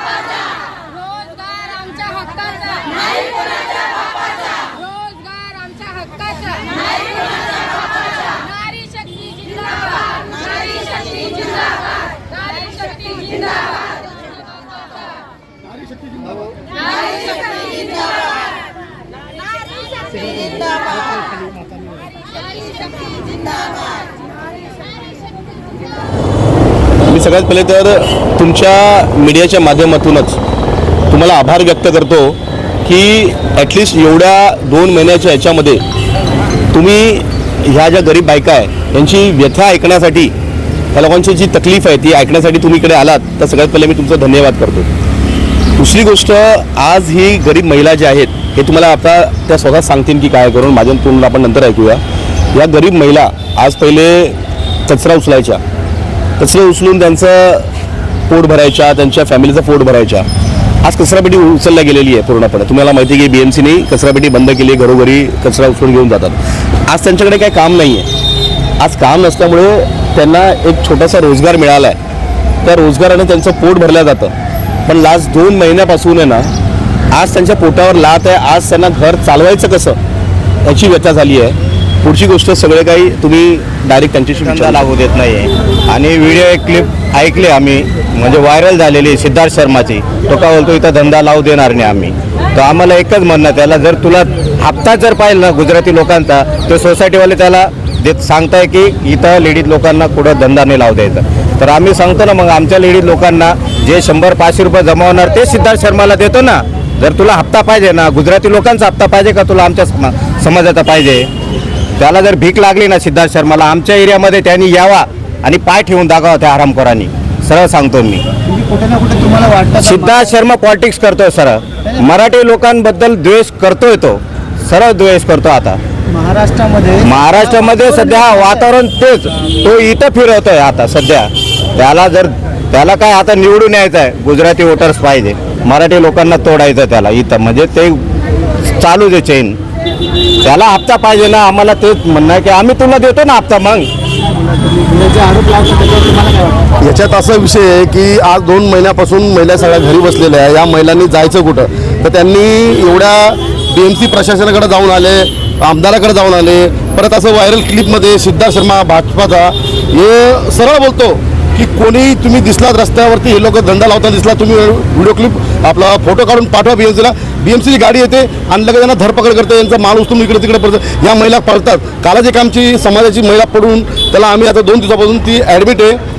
रोजगार आमच्या हक्काचा रोजगार आमच्या हक्काचा नारी शक्ती जिंदाबाद नारी शक्ती जिंदाबाद नारी शक्ती जिंदाबाद नारी शक्ती जिंदाबाद नारी शक्ती जिंदाबाद मी सगळ्यात पहिले तर तुमच्या मीडियाच्या माध्यमातूनच तुम्हाला आभार व्यक्त करतो की ॲटलिस्ट एवढ्या दोन महिन्याच्या याच्यामध्ये तुम्ही ह्या ज्या गरीब बायका आहे यांची व्यथा ऐकण्यासाठी त्या लोकांची जी तकलीफ आहे ती ऐकण्यासाठी तुम्ही इकडे आलात तर सगळ्यात पहिले मी तुमचा धन्यवाद करतो. दुसरी गोष्ट आज ही गरीब महिला ज्या आहेत हे तुम्हाला आता त्या स्वतः सांगतील की काय करून माझ्या तोंडून आपण नंतर ऐकूया. या गरीब महिला आज पहिले कचरा उचलायच्या. कचरे उचलून त्यांचं पोट भरायच्या त्यांच्या फॅमिलीचं पोट भरायच्या. आज कचरापेटी उचलल्या गेलेली आहे पूर्णपणे. तुम्हाला माहिती आहे की बी एम सीने कचरापेटी बंद केली आहे घरोघरी कचरा उचलून घेऊन जातात. आज त्यांच्याकडे काही काम नाही आहे आज काम नसल्यामुळे त्यांना एक छोटासा रोजगार मिळाला आहे त्या रोजगाराने त्यांचं पोट भरलं जातं. पण लास्ट दोन महिन्यापासून आहे ना आज त्यांच्या पोटावर लात आहे. आज त्यांना घर चालवायचं कसं? याची व्यथा झाली आहे. पुढची गोष्ट सगळे काही तुम्ही डायरेक्ट त्यांच्याशी विचारा. लागू देत नाही आणि व्हिडिओ एक क्लिप ऐकली आम्ही म्हणजे व्हायरल झालेली सिद्धार्थ शर्माची. तो का बोलतो इथं धंदा लावू देणार नाही आम्ही. तर आम्हाला एकच म्हणणं आहे, त्याला जर तुला हप्ता जर पाहिजे ना गुजराती लोकांचा तर सोसायटीवाले त्याला देत सांगताय की इथं लेडीज लोकांना कुठं धंदा नाही लावू द्यायचा. तर आम्ही सांगतो ना मग आमच्या लेडीज लोकांना जे शंभर पाचशे रुपये जमा होणार ते सिद्धार्थ शर्माला देतो ना. जर तुला हप्ता पाहिजे ना गुजराती लोकांचा हप्ता पाहिजे का तुला आमच्या समा समाजाचा पाहिजे? त्याला जर भीक लागली ना सिद्धार्थ शर्माला आमच्या एरियामध्ये त्यांनी यावा आणि पाय ठेवून दाखवा त्या हरामखोरांनी. सरळ सांगतो मी. कुठे ना कुठे तुम्हाला वाटतं सिद्धार्थ शर्मा पॉलिटिक्स करतोय सरळ. मराठी लोकांबद्दल द्वेष करतोय तो. सरळ द्वेष करतो आता. महाराष्ट्रामध्ये महाराष्ट्रामध्ये सध्या वातावरण तेच. तो इथं फिरवतोय आता सध्या. त्याला जर त्याला काय आता निवडून यायचं आहे गुजराती वोटर्स पाहिजे. मराठी लोकांना तोडायचं त्याला इथं. म्हणजे ते चालू दे चेन त्याला हप्ता पाहिजे ना आम्हाला तेच म्हणणं आहे की आम्ही तुला देतो ना हप्ता मग. याच्यात असा विषय आहे की आज दोन महिन्यापासून महिला सगळ्या घरी बसलेल्या आहे या महिलांनी जायचं कुठं? तर त्यांनी एवढ्या बी एम सी प्रशासनाकडे जाऊन आले आमदाराकडे जाऊन आले परत असं व्हायरल क्लिपमध्ये सिद्धार्थ शर्मा भाजपाचा हे सरळ बोलतो की कोणी तुम्ही दिसलात रस्त्यावरती हे लोक धंदा लावताना दिसला तुम्ही व्हिडिओ क्लिप आपला फोटो काढून पाठवा बी एम सीला बी एम सीची गाडी येते आणि लगेच त्यांना धरपकड करते यांचा माल उचलून इकडे तिकडे पडतं. या महिला पळतात. कालच एक आमची समाजाची महिला पडून त्याला आम्ही आता दोन दिवसापासून ती ॲडमिट आहे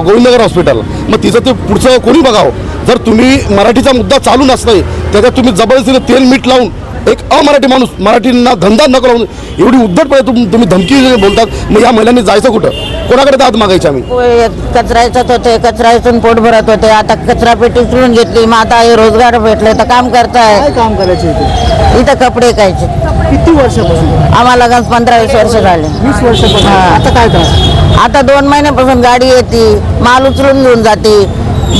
गोविंदनगर हॉस्पिटल मग तिचं ते पुढचं कोणी बघावं? जर तुम्ही मराठीचा मुद्दा चालू नसताय त्याच्यात तुम्ही जबरदस्तीने तेल मीठ लावून एक अमराठी माणूस मराठींना धंदा नको लावून एवढी उद्धटपणे तुम तुम्ही धमकी बोलतात मग या महिलांनी जायचं कुठं? कोणाकडे दाद मागायचे आम्ही? पोहे कचरा याच्यात होते कचरा इथून पोट भरत होते आता कचरा पेटी उचलून घेतली मग आता हे रोजगार भेटले तर काम करताय. काय काम करायचे इथे? इथं कपडे कायचे किती वर्षापासून? आम्हाला गंज पंधरा वीस वर्ष झाले. वीस वर्षापासून. आता काय त्रास आता दोन महिन्यापासून गाडी येते माल उचलून घेऊन जाते.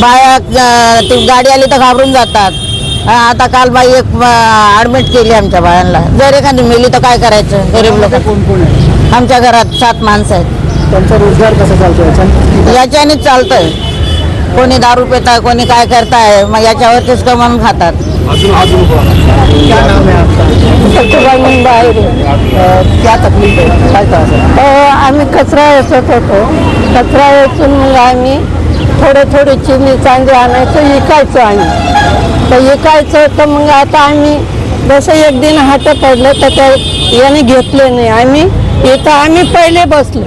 बाया अं, ती गाडी आली तर घाबरून जातात. आता काल बाई एक ऍडमिट केली आमच्या बायांना जर एखादी मेली तर काय करायचं? गरीब लोक. कोण कोण आहे? आमच्या घरात सात माणसं आहेत. त्यांचा रोजगार कसा चालतो याच्यानेच चालतंय. कोणी दारू पिताय कोणी काय करताय मग याच्यावरतीच कमावून खातात. क्या नाम है आपका? अ, क्या तकलीफ है काय त्रास आहे? आम्ही कचरा वेचत होतो. कचरा वेचून मग आम्ही थोडे थोडे चिनी चांदी आणायचं विकायचं आम्ही. तर विकायचं तर मग आता आम्ही जसं एक दिन हात पडलं तर त्या याने घेतले नाही आम्ही. इथं आम्ही पहिले बसलो.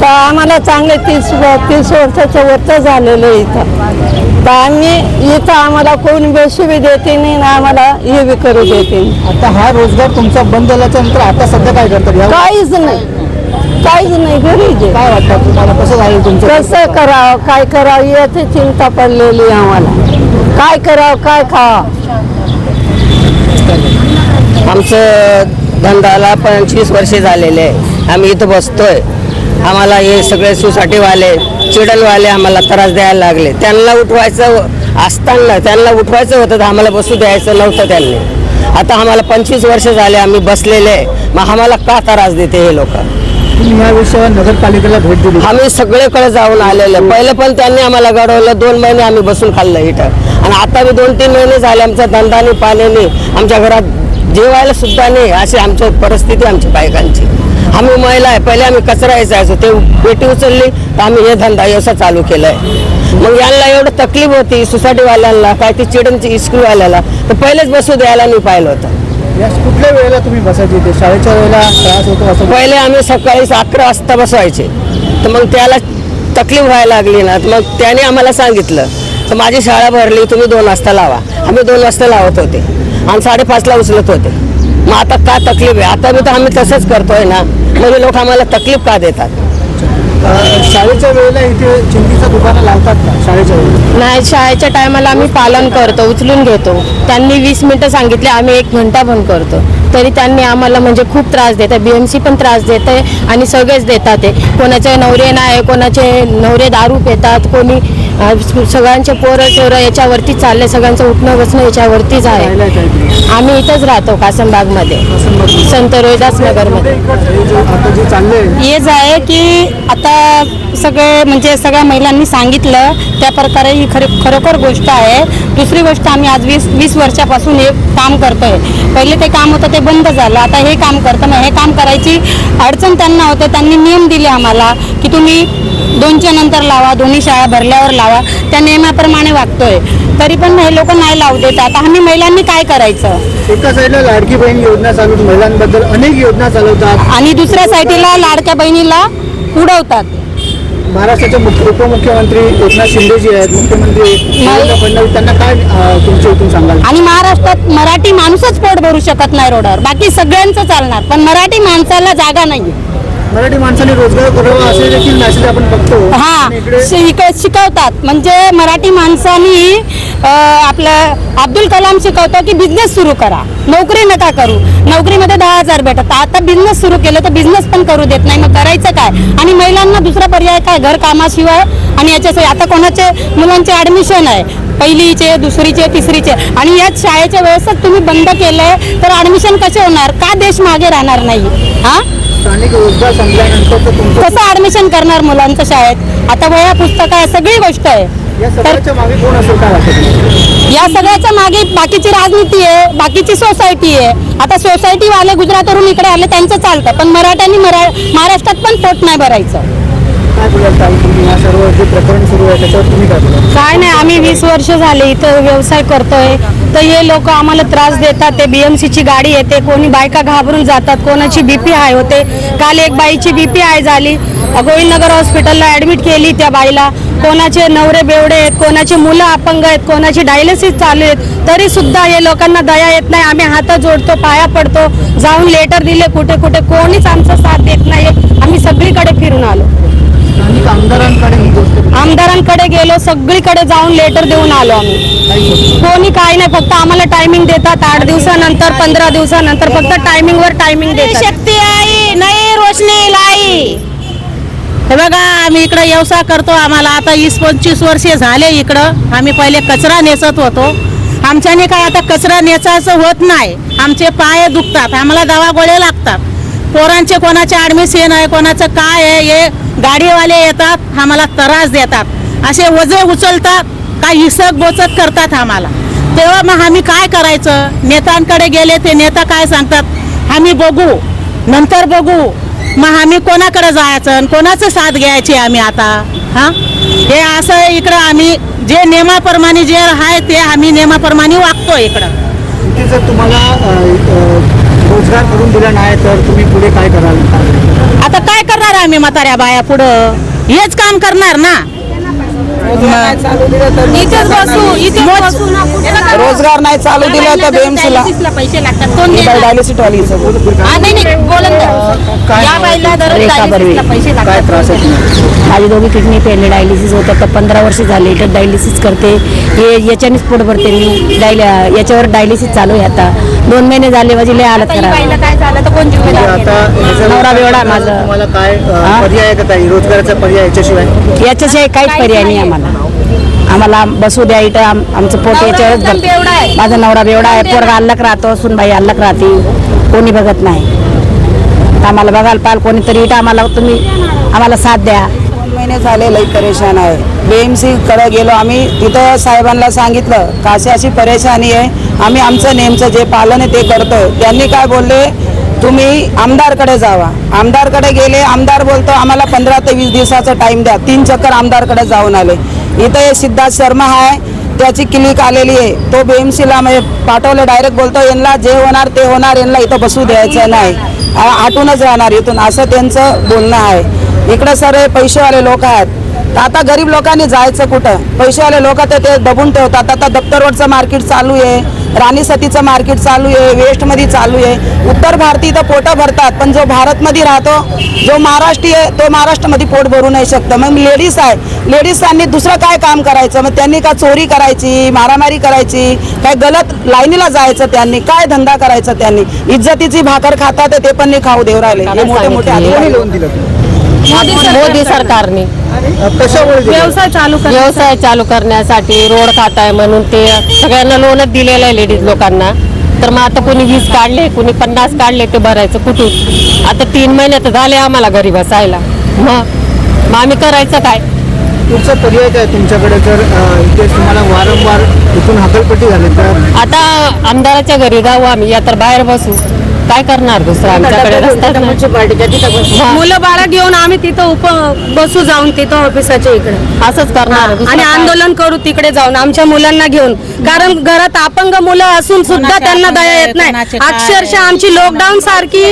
तर आम्हाला चांगले तीस तीस वर्षाचं वरचं झालेलं आहे इथं. तर आम्ही इथं आम्हाला कोणी बेशी बी देते नाही ना आम्हाला हे बी करू देते नाही. आता हा रोजगार तुमचा बंद झाल्याच्यानंतर आता सध्या काय करतात? काहीच नाही. काहीच नाही घरीच आहे. काय वाटतं तुम्हाला? कसं तुमचं? कसं करावं काय करावं याची चिंता पडलेली आहे आम्हाला. काय करावं काय खावं? आमचं धंदाला पंचवीस वर्षे झालेले आहे. आम्ही इथं बसतोय. आम्हाला हे सगळे सोसायटीवाले चिडलवाले आम्हाला त्रास द्यायला लागले. त्यांना उठवायचं असताना त्यांना उठवायचं होतं तर आम्हाला बसू द्यायचं नव्हतं त्यांनी. आता आम्हाला पंचवीस वर्ष झाले आम्ही बसलेले आहे. मग आम्हाला का त्रास देते हे लोक? तुम्ही ह्या विषयावर नगरपालिकेला भेट दिली. आम्ही सगळीकडे जाऊन आलेले. पहिले पण त्यांनी आम्हाला घडवलं. दोन महिने आम्ही बसून खाल्लं इथं. आणि आता मी दोन तीन महिने झाले आमचा धंदानी पाण्याने आमच्या घरात जेवायला सुद्धा नाही. अशी आमची परिस्थिती आमची बायकांची. आम्ही महिला आहे. पहिले आम्ही कचरा यायचा. ते पेटी उचलली तर आम्ही हे धंदा व्यवसाय चालू केलाय. मग यांना एवढं तकलीफ होती सोसायटीवाल्यांना काय ती चिडनची इस्कूलवाल्याला तर पहिलेच बसू द्यायला नाही पाहिलं होतं. कुठल्या वेळेला तुम्ही बसायचे? इथे शाळेच्या वेळेला त्रास होतो असं? पहिले आम्ही सकाळी अकरा वाजता बसवायचे. तर मग त्याला तकलीफ व्हायला लागली ना तर मग त्याने आम्हाला सांगितलं तर माझी शाळा भरली तुम्ही दोन वाजता लावा. आम्ही दोन वाजता लावत होते. आणि साडेपाचला उचलत होते. मग आता का तकलीफ आहे? आता मी तर आम्ही तसंच करतोय ना. म्हणजे लोक आम्हाला तकलीफ का देतात? शाळेच्या वेळेला इथे चिंतीचा दुकानं लावतात का? शाळेच्या वेळेला? नाही शाळेच्या टायमाला आम्ही पालन करतो उचलून घेतो. त्यांनी वीस मिनिटं सांगितले आम्ही एक घंटा पण करतो. तरी त्यांनी आम्हाला म्हणजे खूप त्रास देत आहे. बी एम सी पण त्रास देत आहे आणि सगळेच देतात ते कोणाचे नवरे नाही कोणाचे नवरे दारू पितात कोणी सगळ्यांचे पोरं चोरं याच्यावरती चालले सगळ्यांचं उठणं बसणं याच्यावरतीच आहे? आम्ही इथंच राहतो कासमबागमध्ये संत रोहिदास नगरमध्ये. हे हेच आहे की आता सगळे म्हणजे सगळ्या महिलांनी सांगितलं त्या प्रकारे ही खरी खरोखर गोष्ट आहे. दुसरी गोष्ट आम्ही आज वीस वीस वर्षापासून हे काम करतोय. पहिले ते काम होतं ते बंद झालं. आता हे काम करतं मग हे काम करायची अडचण त्यांना होतं त्यांनी नियम दिले आम्हाला की तुम्ही दोनच्या नंतर लावा दोन्ही शाळा भरल्यावर लावा. त्या नियमाप्रमाणे वागतोय. तरी पण हे लोक नाही लावू देत. आता आम्ही महिलांनी काय करायचं? एका साईडला लाडकी बहीण योजना चालू महिलांबद्दल अनेक योजना चालवतात. आणि दुसऱ्या साईडला लाडक्या बहिणीला उडवतात. महाराष्ट्राचे मुख्य उपमुख्यमंत्री एकनाथ शिंदे जी आहेत. मुख्यमंत्री देवेंद्र फडणवीस त्यांना काय अं, तुमच्या इथून सांगाल? आणि महाराष्ट्रात मराठी माणूसच पोट भरू शकत नाही रोडवर. बाकी सगळ्यांचं चालणार. पण मराठी माणसाला जागा नाही मराठी माणसाने रोजगार करावा असे देखील मेसेज आपण बघतो. हा इकडे शिक शिकवतात. म्हणजे मराठी माणसांनी आपलं अब्दुल कलाम शिकवतो की बिझनेस सुरू करा. नोकरी नका करू. नोकरीमध्ये दहा हजार भेटत आता बिझनेस सुरू केलं तर बिझनेस पण करू देत नाही. मग करायचं काय? आणि महिलांना दुसरा पर्याय काय? घर कामाशिवाय? आणि याच्याशिवाय आता कोणाचे मुलांचे ऍडमिशन आहे? पहिलीचे दुसरीचे तिसरीचे. आणि याच शाळेच्या वेळेसच तुम्ही बंद केलंय तर ऍडमिशन कसे होणार? का देश मागे राहणार नाही? हा? स्थानिक रोजगार संपल्यानंतर तर तुमचं कसं ऍडमिशन करणार मुलांचं शाळेत? आता वया पुस्तक आहे सगळी गोष्ट आहे. या सगळ्याच्या मागे कोण असेल काय वाटतं तुम्हाला? या सगळ्याच्या मागे बाकीची राजनीती आहे बाकीची सोसायटी आहे. आता सोसायटी वाले गुजरातवरून इकडे आले त्यांचं चालतं. पण मराठ्यांनी मरा महाराष्ट्रात पण पोट नाही भरायचं. काय बोलाल ताई तुम्ही? या सर्व जे प्रकरण सुरू आहे त्याच्यावर तुम्ही काय बोलाल? काय नाही आम्ही वीस वर्ष झाले इथं व्यवसाय करतोय. तर हे लोक आम्हाला त्रास देतात ते बीएमसीची गाडी येते कोणी बायका घाबरून जातात कोणाची बीपी हाय होते. काल एक बाईची बीपी हाय झाली. गोविंदनगर हॉस्पिटलला ऍडमिट केली त्या बाईला. कोणाचे नवरे बेवडे आहेत कोणाचे मुलं अपंग आहेत कोणाची डायलिसिस चालू आहेत तरी सुद्धा हे लोकांना दया येत नाही. आम्ही हात जोडतो पाया पडतो. जाऊन लेटर दिले कुठे कुठे कोणीच आमचा साथ देत नाही आम्ही सगळीकडे फिरून आलो. आमदारांकडे ही गोष्ट आमदारांकडे गेलो सगळीकडे जाऊन लेटर देऊन आलो आम्ही. कोणी काय नाही फक्त आम्हाला टायमिंग देतात. आठ दिवसानंतर पंधरा दिवसानंतर फक्त टायमिंग वर टायमिंग देतात. शक्ती आई नाही रोशनी लाई. हे बघा आम्ही इकडे व्यवसाय करतो. आम्हाला आता वीस पंचवीस वर्षे झाले इकडं. आम्ही पहिले कचरा नेसत होतो. आमच्याने काय आता कचरा नेसायचं होत नाही. आमचे पाय दुखतात. आम्हाला दवा गोळे लागतात. पोरांचे कोणाचे ॲडमिशन आहे कोणाचं काय आहे हे गाडीवाले येतात आम्हाला त्रास देतात. असे वजे उचलतात काय हिसक बोचक करतात आम्हाला. तेव्हा मग आम्ही काय करायचं? नेत्यांकडे गेले ते नेता काय सांगतात? आम्ही बघू नंतर बघू. मग आम्ही कोणाकडे जायचं आणि कोणाचं साथ घ्यायची आम्ही आता? हा? हे असं इकडं आम्ही जे नियमाप्रमाणे जे आहे ते आम्ही नियमाप्रमाणे वागतो इकडं. तुम्हाला रोजगार करून दिला नाही तर तुम्ही पुढे काय कराल? आता काय करणार आम्ही म्हाताऱ्या बाया पुढं? हेच काम करणार ना? इथेच बसू इथेच बसू रोजगार नाही चालू दिला तर बेमसीला पैसे लागतात कोण देणार? डायलिसिस वालीचं हा, नाही नाही बोलत नाही. या बाईला दर रेखा बर्वे. dialysis ला पैसे काय लागतात त्रास आहे तुम्हाला? माझी दोघी किडनी पेरले डायलिसिस होतं तर पंधरा वर्ष झाले इथं डायलिसिस करते हे याच्यानेच पोट भरते मी डायल याच्यावर डायलिसिस चालू आहे आता दोन महिने झाले माझी लय हालत आता ही बाईला खराब काय झालं तर कोण म्हणजे जिम्मेदार आता घेणार? ह्याच्यावर नवरा बेवडा माझा. तुम्हाला काय अं, हा? पर्याय आहे का काही रोजगाराचा पर्याय याच्याशिवाय याच्याशिवाय काहीच पर्याय नाही आम्हाला. आम्हाला बसू द्या इथं. आम- आमचं पोट याच्यावरच भरतं. माझा नवरा बेवडा आहे. पोरगा अल्लक राहतो सुनबाई अल्लक राहते. कोणी बघत नाही. आम्हाला बघायला पाहिजे कोणीतरी इथं आम्हाला तुम्ही आम्हाला साथ द्या. दोन झाले लई परेशान आहे. बीएमसी कडे गेलो आम्ही तिथं साहेबांना सांगितलं का अशी अशी परेशानी आहे आम्ही आमचं नेमचं जे पालन आहे ते करतोय. त्यांनी काय बोलले तुम्ही आमदारकडे जावा. आमदारकडे गेले आमदार बोलतो आम्हाला पंधरा ते वीस दिवसाचा टाइम द्या. तीन चक्कर आमदारकडे जाऊन आले. इथं हे सिद्धार्थ शर्मा आहे त्याची क्लिक आलेली आहे. तो बीएमसीला म्हणजे पाठवलं डायरेक्ट बोलतो यांना जे होणार ते होणार यांना इथं बसू द्यायचं नाही. आटूनच राहणार इथून. असं त्यांचं बोलणं आहे. इकडं सर हे पैसेवाले लोक आहेत. तर आता गरीब लोकांनी जायचं कुठं? पैसेवाले लोक तर ते दबून ठेवतात. आता दप्तर रोडचं मार्केट चालू आहे. राणी सतीचं मार्केट चालू आहे. वेस्टमध्ये चालू आहे. उत्तर भारती तर पोटं भरतात. पण जो भारतमध्ये राहतो जो महाराष्ट्रीय आहे तो महाराष्ट्रामध्ये पोट भरू नाही शकतं. मग लेडीज आहे. लेडीजांनी दुसरं काय काम करायचं? मग त्यांनी का चोरी करायची मारामारी करायची? काय गलत लाईनीला जायचं त्यांनी? काय धंदा करायचा त्यांनी? इज्जतीची भाकर खातात ते पण नाही खाऊ देऊ राहिले. मोठे मोठे. लोन दिलं मोदी सरकारने? व्यवसाय चालू व्यवसाय चालू करण्यासाठी रोड खात आहे म्हणून ते सगळ्यांना लोनच दिलेलं आहे लेडीज लोकांना. तर मग आता कोणी वीस काढले कोणी पन्नास काढले ते भरायचं कुठून? आता तीन महिने तर झाले आम्हाला घरी बसायला. मग मग आम्ही करायचं काय? तुमचा पर्याय काय तुमच्याकडे? जर तुम्हाला वारंवार इथून हकलपट्टी झाली तर? आता आमदाराच्या घरी जाऊ आम्ही या तर बाहेर बसू. काय करणार दुसरं? आमच्याकडे रस्ताच नाही. हा. मुलं बाळा घेऊन आम्ही तिथं उप बसू जाऊन तिथं ऑफिसाच्या इकडे. असंच करणार दुसरं आणि काय? आंदोलन करू तिकडे जाऊन आमच्या मुलांना घेऊन. कारण घरात अपंग मुलं असून सुद्धा त्यांना दया येत नाही. अक्षरशः आमची लॉकडाऊन सारखी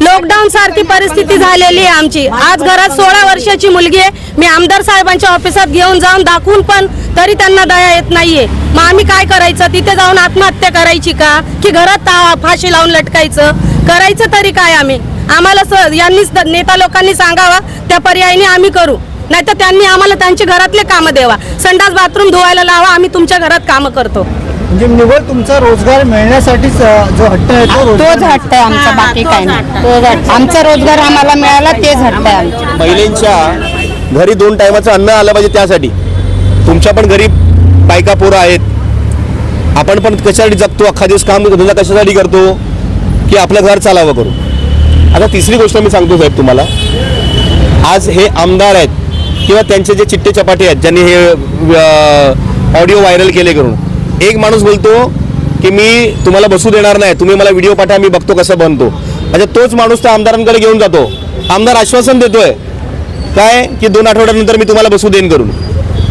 लॉकडाऊन सारखी परिस्थिती झालेली आहे आमची. आज घरात सोळा वर्षाची मुलगी आहे. मी आमदार साहेबांच्या ऑफिसात घेऊन जाऊन दाखवून पण तरी त्यांना दया येत नाहीये. मग आम्ही काय करायचं? तिथे जाऊन आत्महत्या करायची का? की घरात ता- फाशी लावून लटकायचं? करायचं तरी काय आम्ही? आम्हाला स- यांनीच नेता लोकांनी सांगावा त्या पर्यायाने आम्ही करू. नाही तर त्यांनी आम्हाला त्यांच्या घरातले कामं द्यावा. संडास बाथरूम धुवायला लावा आम्ही तुमच्या घरात कामं करतो. म्हणजे निवड तुमचा रोजगार मिळण्यासाठीच अ, जो हट्ट आहे तो रोजगार तोच हट्ट आहे आमचा बाकी काय नाही. आमचा रोजगार आम्हाला मिळाला तेच हट्ट आहे आमचा. महिलांच्या घरी दोन टायमाचं अन्न आलं पाहिजे त्यासाठी. तुमच्या पण घरी बायका पोरं आहेत. आपण पण कशासाठी जगतो? अख्खा दिवस काम धंदा कशासाठी करतो? की आपलं घर चालावं करू. आता तिसरी गोष्ट मी सांगतो साहेब तुम्हाला. आज हे आमदार आहेत किंवा त्यांचे जे चिट्टे चपाटे आहेत ज्यांनी हे ऑडिओ व्हायरल केले करून. एक माणूस बोलतो की मी तुम्हाला बसू देणार नाही तुम्ही मला व्हिडिओ पाठवा मी बघतो कसं बनतो. म्हणजे तोच माणूस त्या आमदारांकडे घेऊन जातो. आमदार आश्वासन देतोय. काय? की दोन आठवड्यानंतर मी तुम्हाला बसू देईन करून.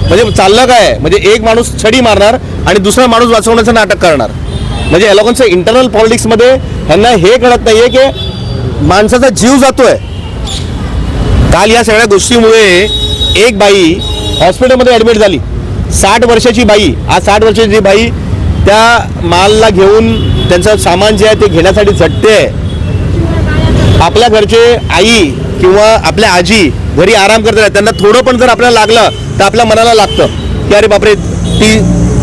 म्हणजे चाललं काय? म्हणजे एक माणूस छडी मारणार आणि दुसरा माणूस वाचवण्याचं नाटक करणार. म्हणजे या लोकांचं इंटरनल पॉलिटिक्समध्ये ह्यांना हे कळत नाहीये की माणसाचा जीव जातोय. काल या सगळ्या गोष्टीमुळे एक बाई हॉस्पिटलमध्ये ॲडमिट झाली. साठ वर्षाची बाई आज साठ वर्षाची बाई त्या मालला घेऊन त्यांचं सामान जे आहे ते घेण्यासाठी झटते. आपल्या घरचे आई किंवा आपल्या आजी घरी आराम करत त्यांना थोडं पण जर आपल्याला लागलं तर आपल्या मनाला लागतं. की अरे बापरे ती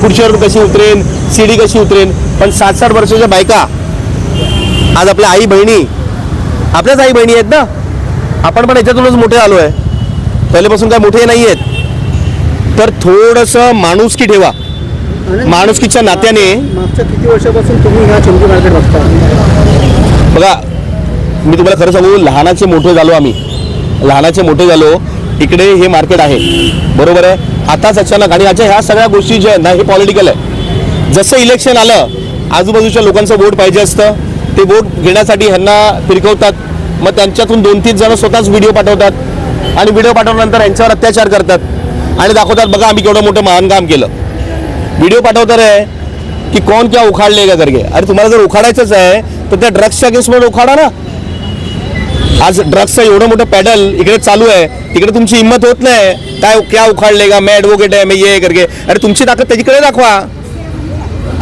खुर्चीवरून कशी उतरेन सीडी कशी उतरेन? पण सात साठ वर्षाच्या बायका आज आपल्या आई बहिणी आपल्याच आई बहिणी आहेत ना? आपण पण याच्यातूनच मोठे आलो आहे. पहिल्यापासून काय मोठे नाही आहेत. तर थोडंसं माणुसकी ठेवा. माणुसकीच्या नात्याने मागच्या किती वर्षापासून तुम्ही ह्या चिंचू मार्केट बघता? बघा मी तुम्हाला खरं सांगू लहानाचे मोठे झालो आम्ही. लहानाचे मोठे झालो इकडे हे मार्केट आहे. बरोबर आहे? आताच अचानक आणि याच्या ह्या सगळ्या गोष्टी ज्या आहेत ना हे पॉलिटिकल आहे. जसं इलेक्शन आलं आजूबाजूच्या लोकांचं वोट पाहिजे असतं. ते वोट घेण्यासाठी ह्यांना फिरकवतात. मग त्यांच्यातून दोन तीन जण स्वतःच व्हिडिओ पाठवतात. आणि व्हिडिओ पाठवल्यानंतर यांच्यावर अत्याचार करतात. आणि दाखवतात बघा आम्ही केवढं मोठं महान काम केलं. व्हिडिओ पाठवतात आहे की कोण क्या उखाडले का करके? अरे तुम्हाला जर उखाडायचंच आहे तर त्या ड्रग्सच्या केसमध्ये उखाडा ना. आज ड्रग्सचं एवढं मोठं पॅडल इकडे चालू आहे. तिकडे तुमची हिंमत होत नाही. काय क्या उखाडले का? मैं ॲडव्होकेट आहे मी ये करके. अरे तुमची ताकद त्याच्याकडे दाखवा.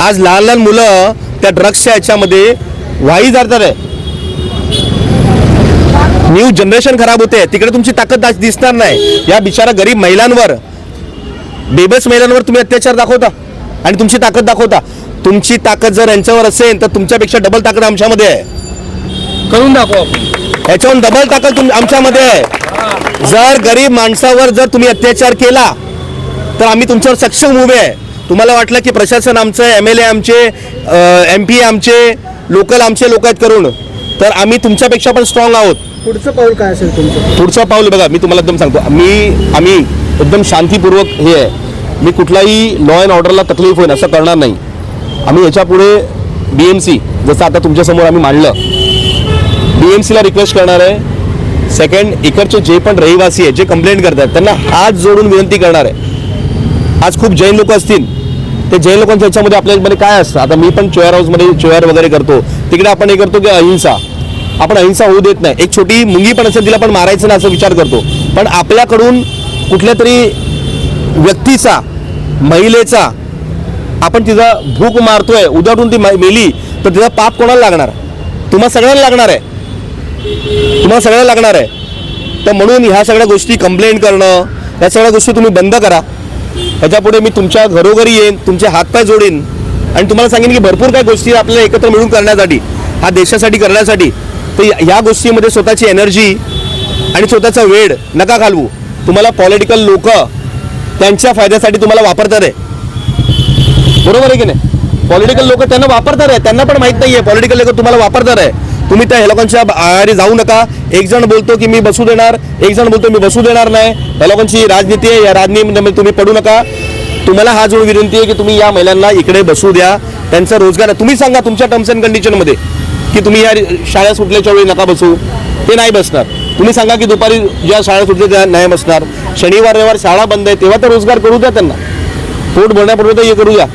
आज लहान लहान मुलं त्या ड्रग्सच्या ह्याच्यामध्ये वाई जातात. आहे न्यू जनरेशन खराब होते. तिकडे तुमची ताकद दिसणार नाही. या बिचारा गरीब महिलांवर बेबस महिलांवर तुम्ही अत्याचार दाखवता. आणि तुमची ताकद दाखवता. तुमची ताकद जर यांच्यावर असेल तर तुमच्यापेक्षा डबल ताकद आमच्यामध्ये आहे. करून दाखवा ह्याच्याहून डबल ताकद तुम आमच्यामध्ये आहे. जर गरीब माणसावर जर तुम्ही अत्याचार केला तर आम्ही तुमच्यावर सक्षम उभे आहे. तुम्हाला वाटलं की प्रशासन आमचं एम एल ए आमचे एम पी आमचे लोकल आमचे लोक आहेत करून तर आम्ही तुमच्यापेक्षा पण स्ट्रॉंग आहोत. पुढचं पाऊल काय असेल तुमचं? पुढचं पाऊल बघा मी तुम्हाला एकदम सांगतो मी आम्ही एकदम शांतीपूर्वक हे आहे. मी कुठलाही लॉ अँड ऑर्डरला तकलीफ होईल असं करणार नाही. आम्ही याच्यापुढे बी एम सी जसं आता तुमच्यासमोर आम्ही मांडलं बी एम सीला रिक्वेस्ट करणार आहे. सेकंड इकडचे जे पण रहिवासी आहे जे कंप्लेंट करतात त्यांना हात जोडून विनंती करणार आहे. आज खूप जैन लोक असतील. ते जैन लोकांच्या ह्याच्यामध्ये आपल्यामध्ये काय असतं? आता मी पण चोयर हाऊसमध्ये चोयर वगैरे करतो. तिकडे आपण हे करतो की अहिंसा. आपण अहिंसा होऊ देत नाही. एक छोटी मुंगी पण असेल तिला पण मारायचं ना असं विचार करतो. पण आपल्याकडून कुठल्या तरी व्यक्तीचा महिलेचा आपण तिचा भूक मारतोय उद्यातून ती मेली तर तिचा पाप कोणाला लागणार? तुम्हा सगळ्यांना लागणार आहे. तुम्हाला सगळं लागणार आहे. तर म्हणून ह्या सगळ्या गोष्टी कंप्लेंट करणं या सगळ्या गोष्टी तुम्ही बंद करा. ह्याच्यापुढे मी तुमच्या घरोघरी येईन तुमचे हातपाय जोडीन. आणि तुम्हाला सांगेन की भरपूर काही गोष्टी आपल्याला एकत्र मिळून करण्यासाठी हा देशासाठी करण्यासाठी तर या- ह्या गोष्टीमध्ये स्वतःची एनर्जी आणि स्वतःचा वेळ नका घालवू. तुम्हाला पॉलिटिकल लोक त्यांच्या फायद्यासाठी तुम्हाला वापरतात आहे. बरोबर आहे की नाही? पॉलिटिकल लोक त्यांना वापरतात आहे. त्यांना पण माहीत नाहीये. पॉलिटिकल लोक तुम्हाला वापरतात आहे. तुम्ही त्या ह्या लोकांच्या आहारी जाऊ नका. एक जण बोलतो की मी बसू देणार एक जण बोलतो मी बसू देणार नाही. या लोकांची राजनीती आहे या राजनीतीमध्ये म्हणजे तुम्ही पडू नका. तुम्हाला हा जोड विनंती आहे की तुम्ही या महिलांना इकडे बसू द्या. त्यांचा रोजगार आहे. तुम्ही सांगा तुमच्या टर्म्स अँड कंडिशनमध्ये की तुम्ही या शाळा सुटल्याच्या वेळी नका बसू. ते नाही बसणार. तुम्ही सांगा की दुपारी ज्या शाळा सुटल्या त्या नाही बसणार. शनिवार रविवार शाळा बंद आहे तेव्हा तर रोजगार करू द्या त्यांना. पोट भरण्यापूर्वी तर हे करूया.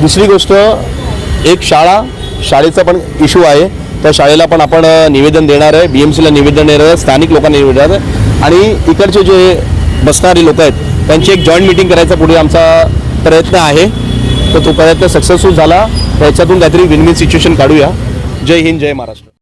दुसरी गोष्ट एक शाळा शाळेचा पण इश्यू आहे. त्या शाळेला पण आपण निवेदन देणार आहे. बी एम सीला निवेदन देणार आहे. स्थानिक लोकांना निवेदन आहे. आणि इकडचे जे बसणारे लोक आहेत त्यांची एक जॉईंट मिटिंग करायचा पुढे आमचा प्रयत्न आहे. तर तो प्रयत्न सक्सेसफुल झाला. त्याच्यातून काहीतरी विन विन सिच्युएशन काढूया. जय हिंद जय महाराष्ट्र.